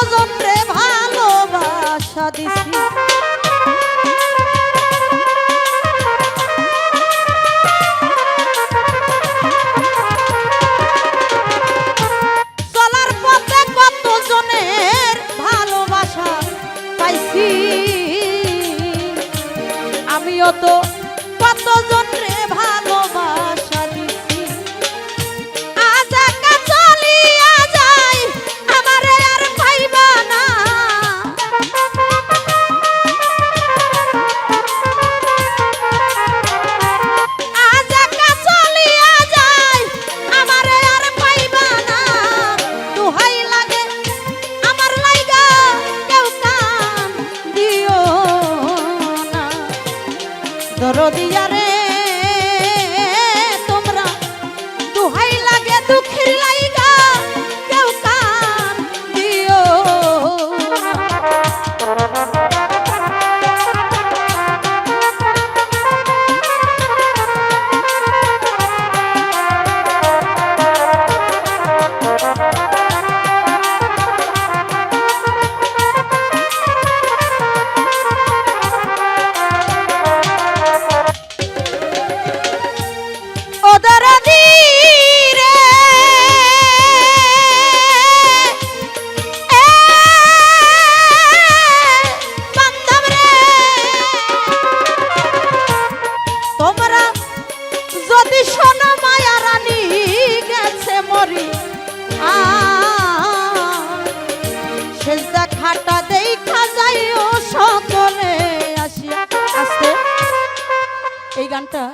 কতজন রে ভালোবাসা দিছি। গানটা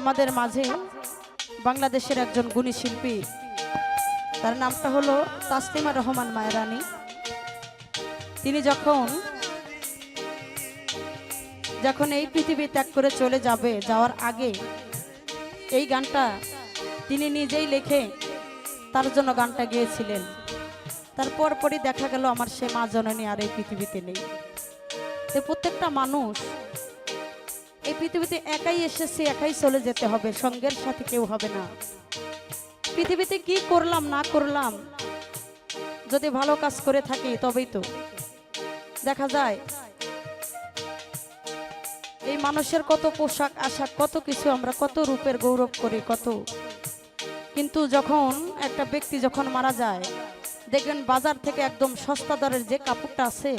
আমাদের মাঝে বাংলাদেশের একজন গুণী শিল্পী। তার নামটা হলো তাসলিমা রহমান মায়েরানী। তিনি যখন যখন এই পৃথিবী ত্যাগ করে চলে যাবে, যাওয়ার আগে এই গানটা তিনি নিজেই লেখে তার জন্য গানটা গেয়েছিলেন। তারপর পরই দেখা গেল আমার সে মা জননী আর এই পৃথিবীতে নেই। প্রত্যেকটা মানুষ এই পৃথিবীতে একাই এসেছে, একাই চলে যেতে হবে, সঙ্গের সাথে কেউ হবে না। পৃথিবীতে কি করলাম, না করলাম? যদি ভালো কাজ করে থাকি, তবেই তো। দেখা যায়, এই মানুষের কত পোশাক, আশাক, কত কিছু আমরা কত রূপের গৌরব করি, কত। কিন্তু যখন একটা ব্যক্তি যখন মারা যায়, দেখবেন বাজার থেকে একদম সস্তা দরের যে কাপড়টা আছে,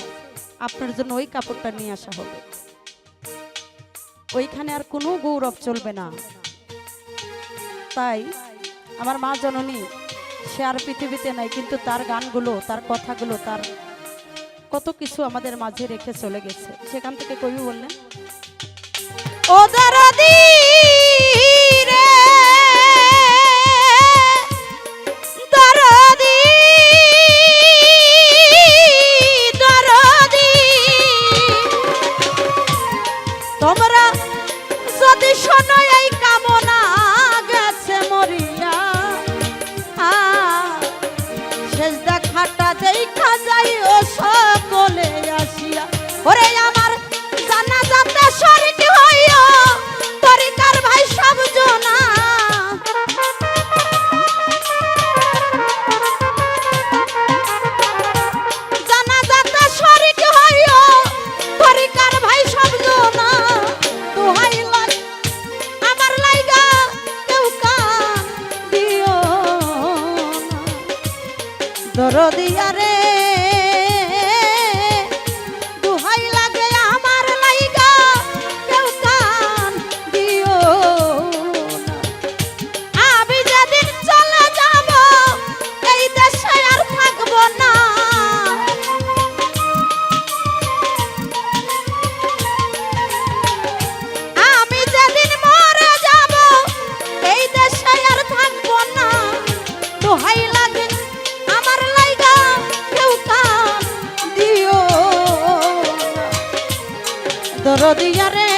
আপনার জন্য ওই কাপড়টা নিয়ে আসা হবে। ওইখানে আর কোনো গৌরব চলবে না। তাই আমার মা জননী, সে আর পৃথিবীতে নাই, কিন্তু তার গানগুলো, তার কথাগুলো, তার কত কিছু আমাদের মাঝে রেখে চলে গেছে। সেখান থেকে কবি বললেন, ও por ella. দরদিয়া রে